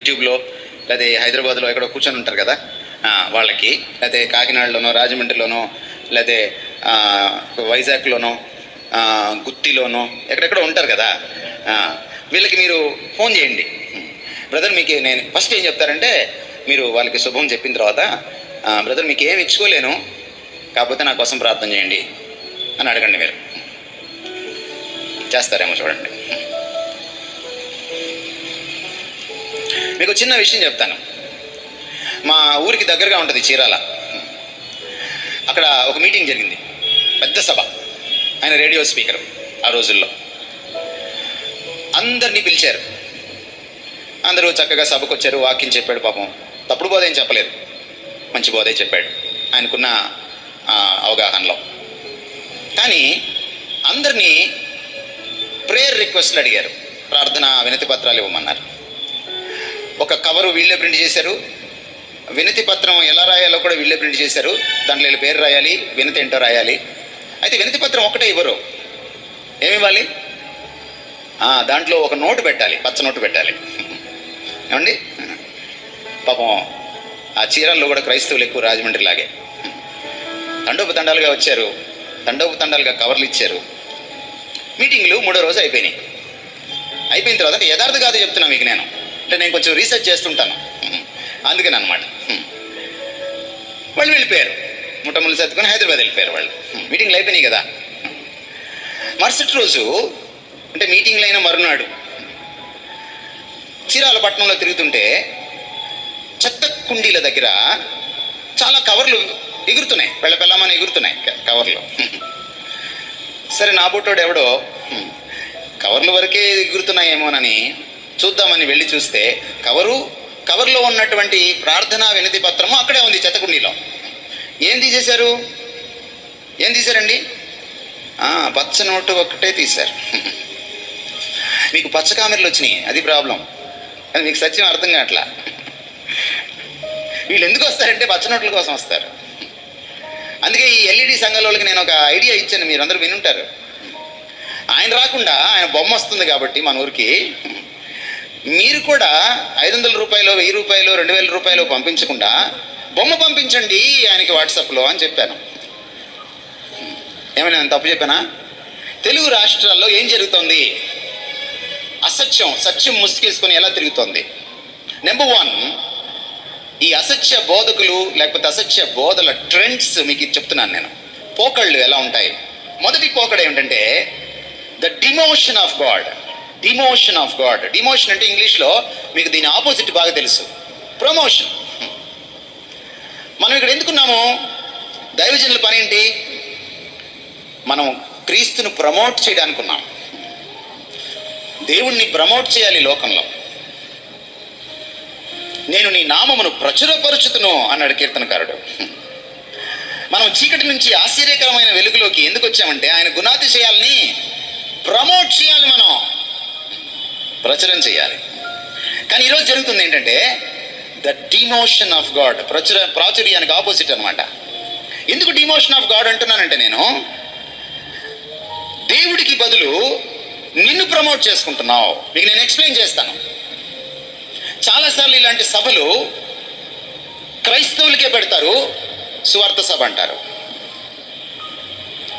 యూట్యూబ్లో లేదా హైదరాబాద్లో ఎక్కడో కూర్చొని ఉంటారు కదా వాళ్ళకి లేకపోతే కాకినాడలోనో రాజమండ్రిలోనో లేకపోతే వైజాగ్లోనో గుత్తిలోనో ఎక్కడెక్కడో ఉంటారు కదా వీళ్ళకి మీరు ఫోన్ చేయండి. బ్రదర్ మీకు నేను ఫస్ట్ ఏం చెప్తారంటే మీరు వాళ్ళకి శుభం చెప్పిన తర్వాత బ్రదర్ మీకు ఏమి ఇచ్చుకోలేను కాకపోతే నా కోసం ప్రార్థన చేయండి అని అడగండి మీరు. చేస్తారేమో చూడండి. మీకు చిన్న విషయం చెప్తాను. మా ఊరికి దగ్గరగా ఉంటుంది చీరాల. అక్కడ ఒక మీటింగ్ జరిగింది. పెద్ద సభ. ఆయన రేడియో స్పీకర్ ఆ రోజుల్లో. అందరినీ పిలిచారు. అందరూ చక్కగా సభకు వచ్చారు వాక్యం చెప్పాడు పాపం. తప్పుడు బోధ ఏం చెప్పలేదు. మంచి బోధే చెప్పాడు. ఆయనకున్న అవగాహనలో. కానీ అందరినీ ప్రేయర్ రిక్వెస్ట్లు అడిగారు. ప్రార్థన వినతి పత్రాలు ఇవ్వమన్నారు. ఒక కవరు వీళ్ళే ప్రింట్ చేశారు. వినతి పత్రం ఎలా రాయాలో కూడా వీళ్ళే ప్రింట్ చేశారు. దాంట్లో వీళ్ళ పేరు రాయాలి వినతి ఏంటో రాయాలి. అయితే వినతి పత్రం ఒకటే ఇవ్వరు. ఏమి ఇవ్వాలి దాంట్లో ఒక నోటు పెట్టాలి పచ్చ నోటు పెట్టాలి. ఏమండి? పాపం ఆ చీరల్లో కూడా క్రైస్తవులు ఎక్కువ రాజమండ్రి లాగే. తండోపు తండాలుగా వచ్చారు. తండోపు తండాలుగా కవర్లు ఇచ్చారు. మీటింగ్లు మూడో రోజు అయిపోయినాయి. అయిపోయిన తర్వాత యథార్థ కాదు చెప్తున్నా మీకు నేను. అంటే నేను కొంచెం రీసెర్చ్ చేస్తుంటాను. అందుకని అనమాట వాళ్ళు వెళ్ళిపోయారు. ముట్టములు సర్దుకొని హైదరాబాద్ వెళ్ళిపోయారు వాళ్ళు. మీటింగ్లు అయిపోయినాయి కదా. మరుసటి రోజు అంటే మీటింగ్లు అయిన మరునాడు చీరాల పట్టణంలో తిరుగుతుంటే చెత్త కుండీల దగ్గర చాలా కవర్లు ఎగురుతున్నాయి. వెళ్ళ పెళ్ళమని ఎగురుతున్నాయి కవర్లు. సరే నా బుట్టోడు ఎవడో? కవర్ల వరకే ఎగురుతున్నాయేమోనని చూద్దామని వెళ్ళి చూస్తే కవరు కవర్లో ఉన్నటువంటి ప్రార్థనా వినతి పత్రము అక్కడే ఉంది చెత్తకుండీలో. ఏం తీసేశారు? ఏం తీశారండి? పచ్చ నోటు ఒక్కటే తీశారు. మీకు పచ్చ కామెరలు వచ్చినాయి అది ప్రాబ్లం. అది మీకు సత్యం అర్థం కావట్లా? వీళ్ళు ఎందుకు వస్తారంటే పచ్చ నోట్ల కోసం వస్తారు. అందుకే ఈ ఎల్ఈడి సంఘాలకి నేను ఒక ఐడియా ఇచ్చాను మీరు అందరూ వినుంటారు. ఆయన రాకుండా ఆయన బొమ్మ వస్తుంది కాబట్టి మన ఊరికి. మీరు కూడా ఐదు వందల రూపాయలు వెయ్యి రూపాయలు రెండు వేల రూపాయలు పంపించకుండా బొమ్మ పంపించండి ఆయనకి వాట్సాప్లో అని చెప్పాను. ఏమైనా తప్పు చెప్పానా? తెలుగు రాష్ట్రాల్లో ఏం జరుగుతోంది? అసత్యం సత్యం ముసుగేసుకొని ఎలా తిరుగుతోంది? నెంబర్ వన్ ఈ అసత్య బోధకులు లేకపోతే అసత్య బోధల ట్రెండ్స్ మీకు చెప్తున్నాను నేను. పోకళ్ళు ఎలా ఉంటాయి? మొదటి పోకడ ఏమిటంటే the demotion of God demotion of God demotion అంటే ఇంగ్లీష్లో మీకు దీని ఆపోజిట్ బాగా తెలుసు. ప్రమోషన్ మనం ఇక్కడ ఎందుకున్నాము? దైవజనుల పని ఏంటి? మనం క్రీస్తును ప్రమోట్ చేయడానికి ఉన్నాం దేవుణ్ణి ప్రమోట్ చేయాలి లోకంలో. నేను నీ నామమును ప్రచురపరుచుతును అన్నాడు కీర్తనకారుడు. మనం చీకటి నుంచి ఆశ్చర్యకరమైన వెలుగులోకి ఎందుకు వచ్చామంటే ఆయన గుణాతిశయాల్ని ప్రమోట్ చేయాలి మనం. ప్రచురం చేయాలి. కానీ ఈరోజు జరుగుతుంది ఏంటంటే ద డిమోషన్ ఆఫ్ గాడ్ ప్రచుర ప్రాచుర్యానికి ఆపోజిట్ అనమాట ఎందుకు డిమోషన్ ఆఫ్ గాడ్ అంటున్నానంటే నేను దేవుడికి బదులు నిన్ను ప్రమోట్ చేసుకుంటున్నావు. మీకు నేను ఎక్స్ప్లెయిన్ చేస్తాను. చాలాసార్లు ఇలాంటి సభలు క్రైస్తవులకే పెడతారు సువార్త సభ అంటారు.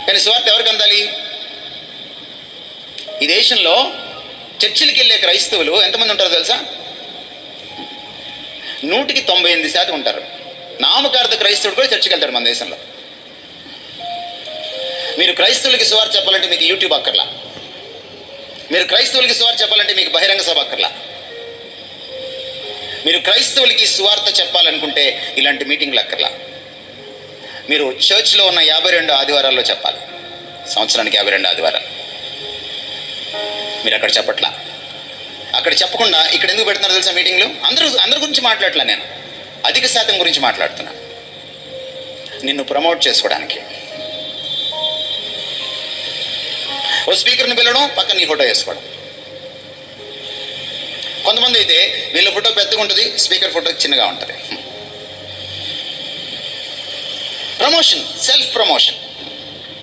కానీ సువార్త ఎవరికి అందాలి? ఈ దేశంలో చర్చిలకి వెళ్ళే క్రైస్తవులు ఎంతమంది ఉంటారో తెలుసా? నూటికి తొంభై ఎనిమిది శాతం ఉంటారు. నామకార్థ క్రైస్తవుడు కూడా చర్చికి వెళ్తాడు మన దేశంలో. మీరు క్రైస్తవులకి సువార్ చెప్పాలంటే మీకు యూట్యూబ్ అక్కర్లా. మీరు క్రైస్తవులకి సువార్ చెప్పాలంటే మీకు బహిరంగ సభ అక్కర్లా. మీరు క్రైస్తవులకి సువార్త చెప్పాలనుకుంటే ఇలాంటి మీటింగ్లు అక్కర్లా. మీరు చర్చ్లో ఉన్న యాభై రెండు ఆదివారాల్లో చెప్పాలి. సంవత్సరానికి యాభై రెండు ఆదివారాలు. మీరు అక్కడ చెప్పట్లా. అక్కడ చెప్పకుండా ఇక్కడ ఎందుకు పెడుతున్నారు తెలుసా మీటింగ్లు? అందరూ అందరి గురించి మాట్లాడలే నేను. అధిక శాతం గురించి మాట్లాడుతున్నా. నిన్ను ప్రమోట్ చేసుకోవడానికి. ఓ స్పీకర్ని పిలవడం పక్కన నీ ఫోటో వేసుకోవడం. కొంతమంది అయితే వీళ్ళ ఫోటో పెద్దగా ఉంటుంది స్పీకర్ ఫోటో చిన్నగా ఉంటుంది. Promotion self promotion.